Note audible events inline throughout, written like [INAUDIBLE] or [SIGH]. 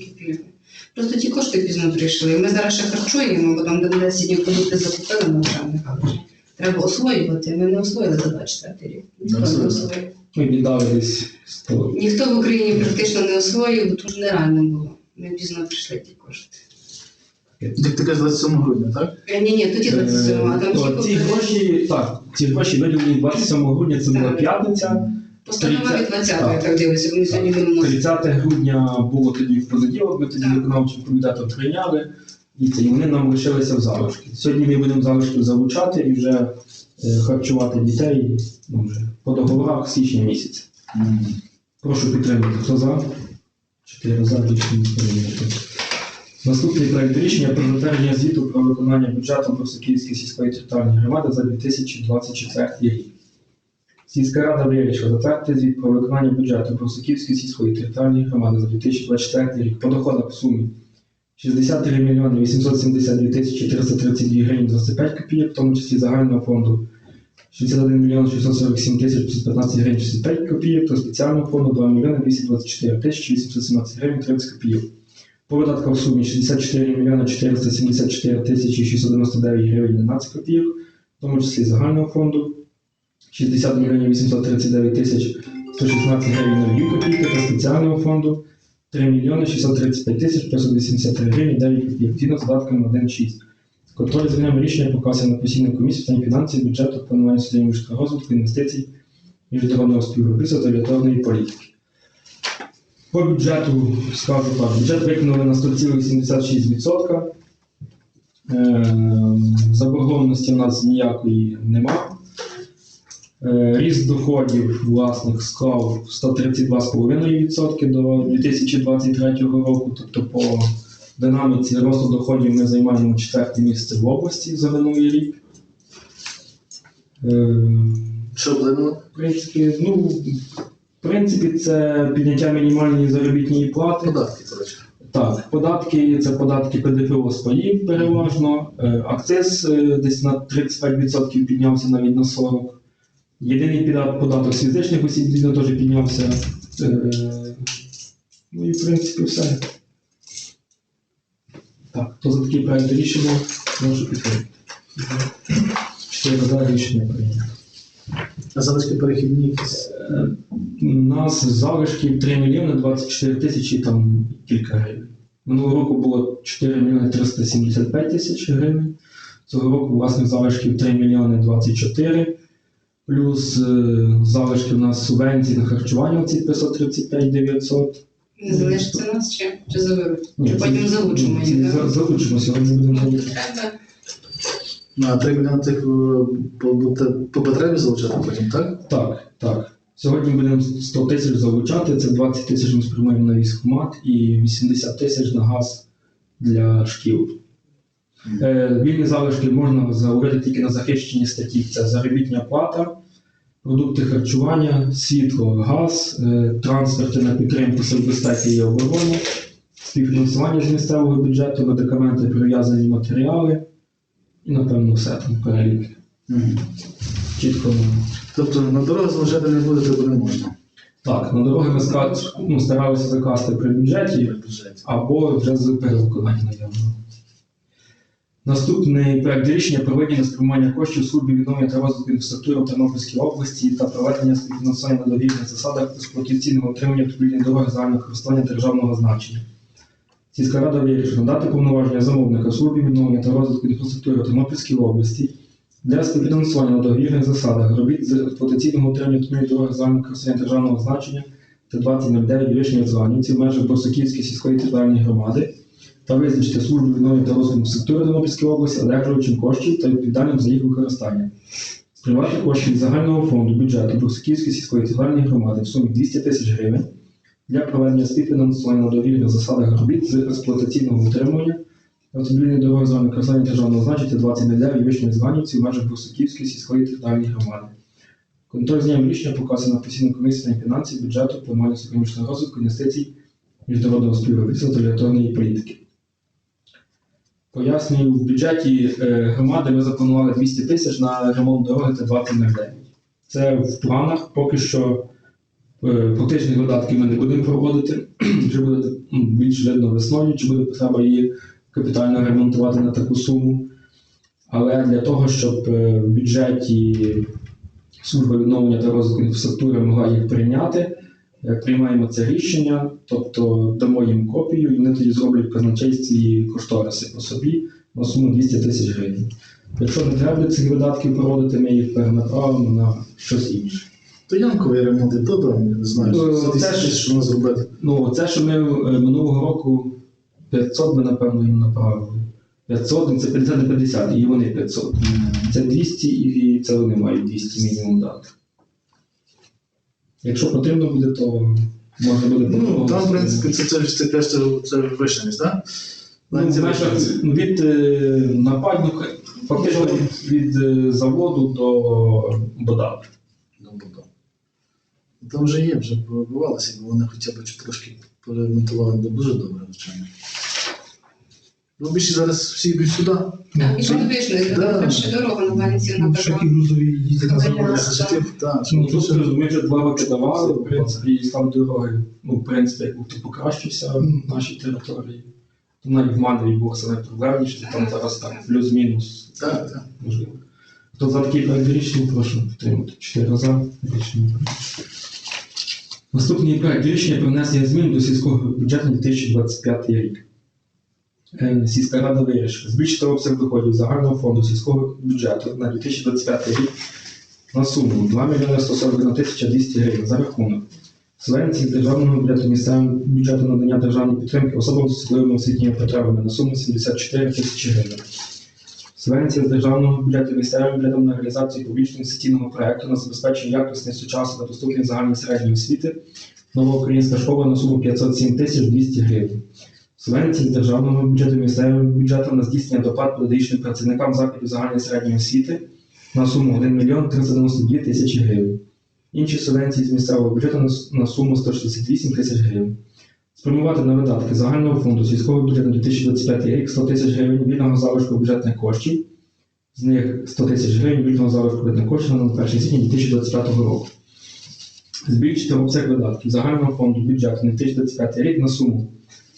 такі. Просто ті кошти пізно прийшли. Ми зараз ще харчуємо, бо там де 10 днів продукти закупили на державних галузі. Треба освоювати. Ми не освоїли за 24 рік. Ніхто Не не освоїв. Ми віддали десь 100. Ніхто в Україні практично не освоїв, бо тут нереально було. Ми пізно прийшли ті кошти. Як ти кажеш, 27 грудня, так? Е, Ні, ні, тоді 27, а там Е, ті ці гроші, так, ці гроші виділені 27 грудня, це була п'ятниця. Постанова від 20-ї, Так. так дивися, вони сьогодні будемо 30 грудня було тоді в понеділок, ми тоді Так. виконавчим комітетом прийняли, і це, і вони нам лишилися в залишки. Сьогодні ми будемо залишки залучати і вже е, харчувати дітей ну, вже по договорах січня місяця. Прошу підтримати. Хто за? Чотири за рішення прийнято. Наступний проект рішення про затвердження звіту про виконання бюджету Брусаківської сільської територіальної громади за 2024 рік. Сільська рада вирішила затвердити звіт про виконання бюджету Брусаківської сільської територіальної громади за 2024 рік по доходах в сумі 63 мільйони 872 тисячі 332 гривень 25 копійок, в тому числі загального фонду 61 мільйон 647 тисяч 515 гривень 65 копійок, та спеціального фонду 2 мільйони 224 тисячі 817 гривень 30 копійок. По видаткам в сумі 64 мільйони 474 тисячі 699 гривень 11 копійок, в тому числі загального фонду 60 мільйонів 839 тисяч 116 гривень 2 копійки та спеціального фонду 3 мільйони 635 тисяч 583 гривень 9 копійок, згідно з додатками 1,6. Контроль за ними рішення показує на постійну комісію питань фінансів, бюджету, планування соціального розвитку, інвестицій, міжнародного співробітництва та рятовної політики. По бюджету скажу так, бюджет виконали на 100,76%. Е, Заборгованості в нас ніякої нема. Е, Ріст доходів власних склав 132,5% до 2023 року, тобто по динаміці росту доходів ми займаємо четверте місце в області за минулий рік. Е, Що вплинуло? В принципі, ну, в принципі, це підняття мінімальної заробітної плати. Податки, коротше. Так, податки це податки ПДФО з паїв переважно. Е, Акциз десь на 35% піднявся навіть на 40%. Єдиний податок з фізичних осіб він теж піднявся. Е, Ну і в принципі все. Так, то за такий проект рішення прошу підтримати. Чотири за рішення прийнято. А залишки перехідні якісь. У нас залишків 3 мільйони 24 тисячі там кілька гривень. Минулого року було 4 мільйони 375 тисяч гривень. Цього року власних залишків 3 мільйони 24. Плюс е, залишки у нас субвенції на харчування оці 535 900. Не залишиться нас чи, чи заберуть? Чи потім ці- залучимо їх? за- да? Залучимо сьогодні будемо залучити. Треба. Ну, 3 мільйони тих е, по, по, по потребі залучати потім, так? Так, так. Сьогодні будемо 100 тисяч залучати, це 20 тисяч ми спрямуємо на військкомат і 80 тисяч на газ для шкіл. Е, Вільні залишки можна заговорити тільки на захищені статті. Це заробітня плата, продукти харчування, світло, газ, е, трансферти на підтримку сил безпеки і оборони, співфінансування з місцевого бюджету, медикаменти, прив'язані матеріали і, напевно, все там перелік. Чітко. ну, Тобто на дорогу залучати не буде, то не можна. Так, на дороги ми ну, старалися закласти при бюджеті При бюджеті. або вже з перевиконання наявного. Наступний проект рішення проведення спрямування коштів службі відновлення та розвитку інфраструктури в Тернопільській області та проведення співфінансування на довірних засадах експлуатаційного отримання автомобільної дороги загального користування державного значення. Сільська рада вирішила надати повноваження замовника службі відновлення та розвитку інфраструктури в Тернопільській області для співфінансування на договірних засадах робіт з експлуатаційного утримання автомобільної дороги загального користування державного значення Т-2009 Вишня Званівці в межах Борсуківської сільської територіальної громади та визначити службу відновлення та розвитку структури Тернопільської області одержувачем коштів та відповідальним за їх використання. Спрямувати кошти від загального фонду бюджету Борсуківської сільської територіальної громади в сумі 200 тисяч гривень для проведення співфінансування на довірних засадах робіт з експлуатаційного утримання автомобільної дороги загального користування державного значення Т-2009 Вишня Званівці в межах Борсуківської сільської територіальної громади. Контроль з ним рішення показує на постійну комісію фінансів, бюджету, планування економічного розвитку, інвестицій, міжнародного співробітництва та регуляторної політики. Пояснюю, в бюджеті е, громади ми запланували 200 тисяч на ремонт дороги Т-2009. Це в планах поки що е, Фактичних видатків ми не будемо проводити. [CLEARS THROAT] Вже буде більш видно весною, чи буде потреба її капітально ремонтувати на таку суму. Але для того, щоб е, в бюджеті служба відновлення та розвитку інфраструктури могла їх прийняти, приймаємо це рішення, тобто дамо їм копію, і вони тоді зроблять казначействі кошториси по собі на суму 200 тисяч гривень. Якщо не треба цих видатків проводити, ми їх перенаправимо на щось інше. То ямковий ремонт, і то там, я не знаю, Ну, це тисячі, що воно зробити. Ну, це, що ми е, минулого року 500 ми, напевно, їм направили. 500, ну, це 50 на 50, і вони 500. Це 200, і це вони мають 200 мінімум дати. Якщо потрібно буде, то можна буде Ну, там, в принципі, це, це, це, це, це, це вишеність, так? Ну, від е, нападника, фактично від е, заводу до бода. Там вже є, вже побувалося, якби вони хоча б трошки перемонтували, було дуже добре, звичайно. Ну, більше зараз всі йдуть сюди. Так, і подвижний, Да. перша дорога на Валенці на Всякі грузові їздять на заводи. Так, Ну, тут вже два роки давали, в принципі, і стан дороги, ну, в принципі, як будто покращився в нашій території. То навіть в Манові був саме проблемніше, там зараз так плюс-мінус Так, так. можливо. Хто за такий проект рішення, прошу підтримати. Чотири за рішення. Наступний проект рішення про внесення змін до сільського бюджету на 2025 рік. Е, Сільська рада вирішила збільшити обсяг доходів загального фонду сільського бюджету на 2025 рік на суму 2 мільйони 141 тисяча 200 гривень за рахунок субвенції з державного бюджету місцевого бюджету надання державної підтримки особам з особливими освітніми потребами на суму 74 тисячі гривень. Субвенція з державного бюджету місцевим бюджетом на реалізацію публічного інвестиційного проекту на забезпечення якісної сучасної та доступної загальної середньої освіти нова українська школа на суму 507 тисяч 200 гривень. Субвенції державного бюджету місцевим бюджетом на здійснення доплат педагогічним працівникам закладів загальної середньої освіти на суму 1 мільйон 392 тисячі гривень. Інші субвенції з місцевого бюджету на суму 168 тисяч гривень. Спрямувати на видатки загального фонду сільського бюджету на 2025 рік 100 тисяч гривень вільного залишку бюджетних коштів. З них 100 тисяч гривень вільного залишку бюджетних коштів на 1 січня 2025 року. Збільшити обсяг видатків загального фонду бюджету на 2025 рік на суму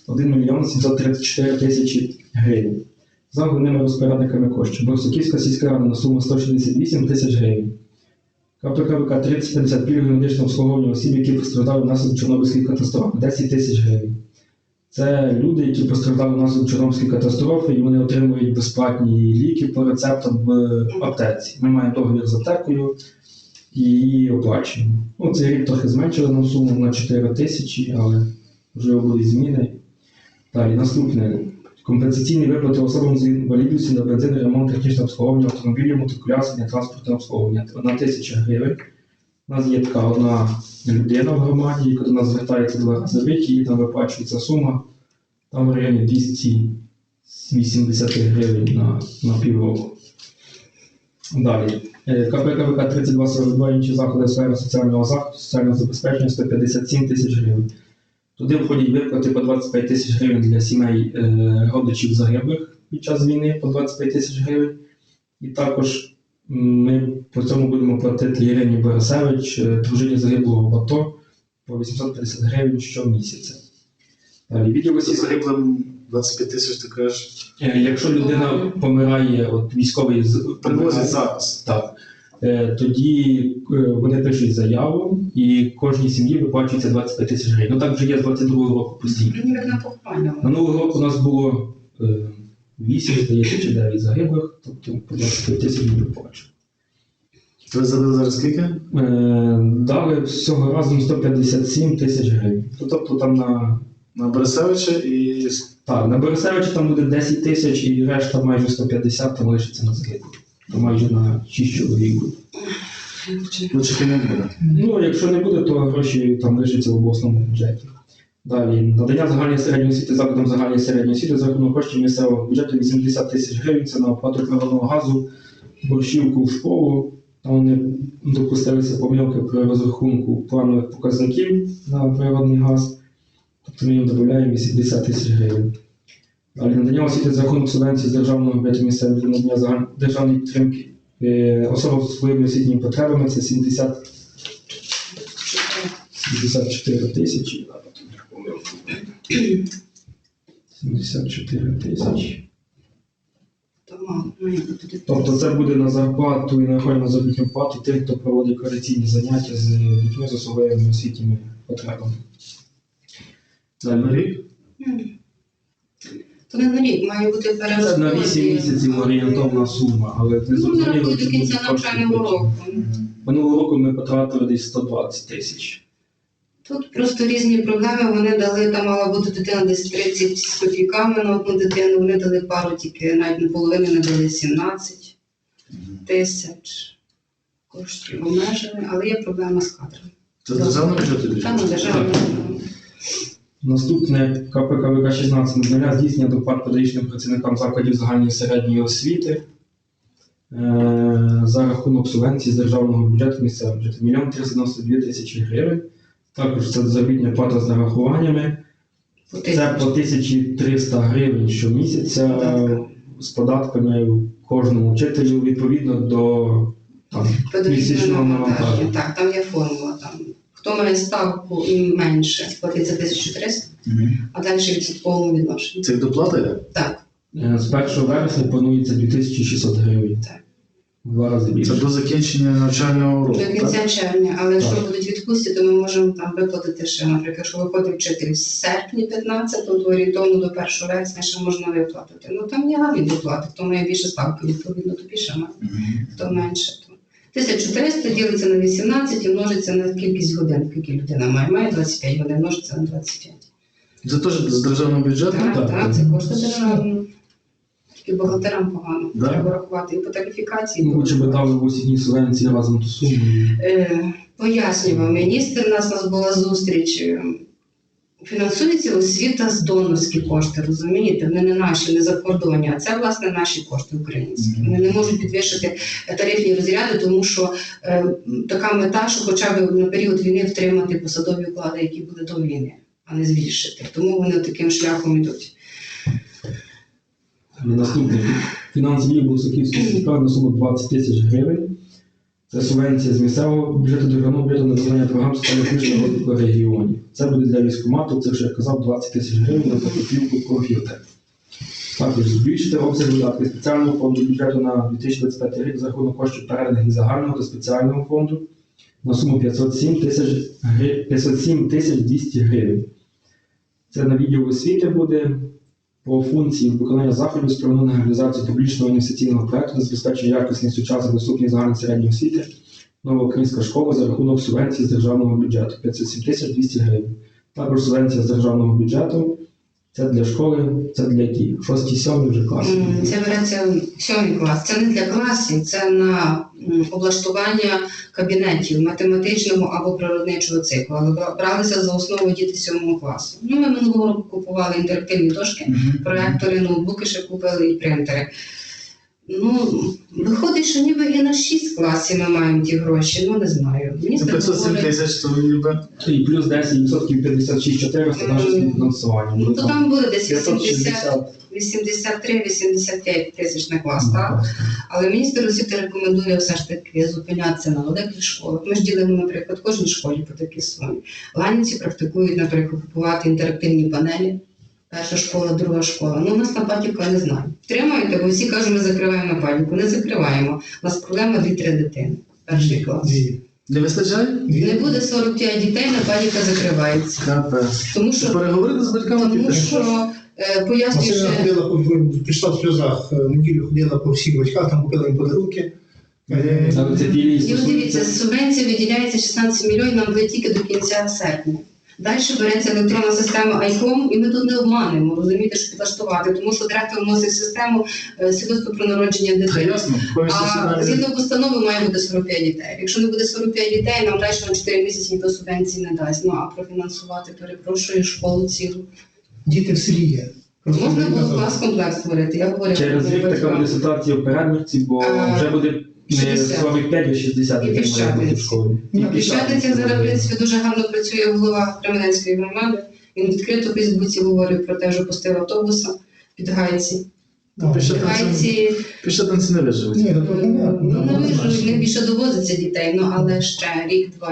1 мільйон 734 тисячі гривень. За головними розпорядниками коштів. Борсуківська сільська рада на суму 168 тисяч гривень. КПКВК 3050 пільгове медичне обслуговування осіб, які постраждали внаслідок Чорнобильської катастрофи 10 тисяч гривень. Це люди, які постраждали внаслідок Чорнобильської катастрофи, і вони отримують безплатні ліки по рецептам в аптеці. Ми маємо договір з аптекою і її оплачуємо. Ну, цей рік трохи зменшили нам суму на 4 тисячі, але можливо будуть зміни. Далі наступне. Компенсаційні виплати особам з інвалідністю на бензин, ремонт, технічне обслуговування автомобілів, мотокулясення, транспортне обслуговування. Одна тисяча гривень. У нас є така одна людина в громаді, яка до нас звертається два рази в рік, їй там виплачується сума, там в районі 280 гривень на, на півроку. Далі. Е, КПКВК 3242 інші заходи сфери соціального захисту, соціального забезпечення 157 тисяч гривень. Туди входять виплати по 25 тисяч гривень для сімей е, родичів загиблих під час війни по 25 тисяч гривень. І також ми по цьому будемо платити Ірині Борисевич, е, дружині загиблого в АТО, по 850 гривень щомісяця. Далі відділ Це осіб. загиблим 25 тисяч, ти кажеш. Е, Якщо людина помирає, от військовий Привозять зараз. так. Е, Тоді е, вони пишуть заяву і кожній сім'ї виплачується 25 тисяч гривень. Ну так вже є з 22 року постійно. На. Минулого року у нас було е, 8, здається, чи 9 загиблих, тобто по 25 тисяч ми виплачуємо. Ви забили зараз скільки? Е, Дали всього разом 157 тисяч гривень. Ну, Тобто там на, На Борисевича і так, на Борисевича там буде 10 тисяч і решта майже 150 там лишиться на загиблих. То майже на 6 чоловік буде. лучше не буде. Ну, якщо не буде, то гроші там лишаться в обласному бюджеті. Далі надання загальної середньої освіти закладам загальної середньої освіти за рахунок коштів місцевого бюджету 80 тисяч гривень. Це на оплату природного газу, борщівку в школу. Там вони допустилися помилки при розрахунку планових показників на природний газ. Тобто ми їм додаємо 80 тисяч гривень. Далі надання освіти за рахунок субвенції з державного бюджету місцевого надання державної підтримки е, особам з своїми освітніми потребами це 70 74 тисячі. 74 тисячі. Тобто це буде на зарплату і на на заробітну плату тих, хто проводить корекційні заняття з дітьми з особливими освітніми потребами. Далі на рік? Не на рік, має бути Це на 8 місяців орієнтовна сума, але ти Ну, зрозуміло, нарахуй до кінця навчального року. Минулого року ми потратили десь 120 тисяч. Тут просто різні проблеми. Вони дали, там мала бути дитина десь 30 з копійками на одну дитину. Вони дали пару тільки навіть на половину не дали 17 тисяч. Коштів обмежені, але є проблема з кадрами. Це з державного бюджету Там бюджет? Наступне КПКВК 16 надання здійснення доплат педагогічним працівникам закладів загальної середньої освіти е, за рахунок субвенції з державного бюджету місцевого бюджету 1 392 тисячі гривень. Також це заробітня плата з нарахуваннями. Це по 1300 гривень щомісяця з податками кожному вчителю відповідно до там, місячного навантаження. Так, там є формула. Там. Хто має ставку і менше, платиться 1300, Мгм. а далі відсотковому відношенні. Це доплата? Так, Е, З 1 вересня планується 2600 гривень. Так. Два рази Це до закінчення навчального року. до так? кінця червня. Але якщо будуть відпустці, то ми можемо там виплатити ще, наприклад, якщо виходить вчитель з серпня 15, то орієнтовно до 1 вересня ще можна виплатити. Ну там є гарні доплати, хто має більше ставки, відповідно, то більше має, хто менше. То. 1300 ділиться на 18 і множиться на кількість годин, скільки людина має. Має 25 годин, множиться на 25. Це теж з державного бюджету? Так, так, так, це кошти державні. Тільки бухгалтерам погано. Да. Треба рахувати і по тарифікації. Ну, Лучше би дали в осінній субвенції разом ту суму. Е, Пояснював міністр, у нас, у нас була зустріч. Е, Фінансується освіта з донорські кошти, розумієте? Вони не наші, не закордонні, а це власне наші кошти українські. Вони не можуть підвищити тарифні розряди, тому що е, така мета, що хоча б на період війни втримати посадові уклади, які були до війни, а не збільшити. Тому вони таким шляхом йдуть. Наступний фінансовий відділ Соківської на суму 20 тисяч гривень. Це субвенція з місцевого бюджету державного бюджету на виконання програм соціально-економічного розвитку. Це буде для військкомату, це вже я казав, 20 тисяч гривень на закупівку комп'ютер. Також збільшити обсяг видатків спеціального фонду бюджету на 2025 рік за рахунок коштів переданих загального до спеціального фонду на суму 507 тисяч 507 тисяч 200 гривень. Це на відділ освіти буде по функції виконання заходів спрямованих на реалізацію публічного інвестиційного проекту забезпечення якісної сучасної доступної загальної середньої освіти нова українська школа за рахунок субвенції з державного бюджету 507 тисяч 200 гривень. Також субвенція з державного бюджету. Це для школи, це для дітей. Шості, сьомі вже класи. Це береться сьомий клас. Це не для класів, це на облаштування кабінетів математичного або природничого циклу. Але бралися за основу діти сьомого класу. Ну, ми минулого року купували інтерактивні дошки, проектори, ноутбуки ще купили і принтери. Ну, виходить, що ніби і на 6 класів ми маємо ті гроші, ну не знаю. Мені Ну, 507 говорить- тисяч, то ніби. І плюс 10% 56 400 наше фінансування. Ну, то там буде десь 80, 83-85 тисяч на клас, так? Але міністр освіти рекомендує все ж таки зупинятися на великих школах. Ми ж ділимо, наприклад, кожній школі по такій сумі. Ланівці практикують, наприклад, купувати інтерактивні панелі. Перша школа, друга школа. Ну, у нас Напатівка не знаю. Втримаєте, бо всі кажуть, ми закриваємо Напатівку. Не закриваємо. У нас проблема 2-3 дитини. Перший клас. Не вистачає? Не буде 45 дітей, Напатівка закривається. Капець. Тому Що переговорити з батьками тому що е, пояснюю, ходила, пішла в сльозах. е, Неділю ходила по всіх батьках, там купила їм подарунки. Е, І дивіться, субвенція виділяється 16 мільйонів, нам буде тільки до кінця серпня. Далі береться електронна система ICOM, і ми тут не обманемо, розумієте, що підлаштувати, тому що директор вносить систему е, свідоцтво про народження дитини. А згідно постанови має бути 45 дітей. Якщо не буде 45 дітей, нам далі на 4 місяці ніхто субвенції не дасть. Ну а профінансувати, перепрошую, школу цілу. Діти в селі є. Можна було клас комплекс створити. Я говорила Через рік така буде ситуація в передмірці, бо вже буде не 60. 45, а 60 І дітей має бути в школі. І В зараз, в принципі, дуже гарно працює голова Кременецької громади. Він відкрито в Фейсбуці говорив про те, що пустив автобуса під гайці. Ну, гайці Піщатинці не виживуть. Ну, ну, не однозначно. вижу, більше довозиться дітей, ну але ще рік-два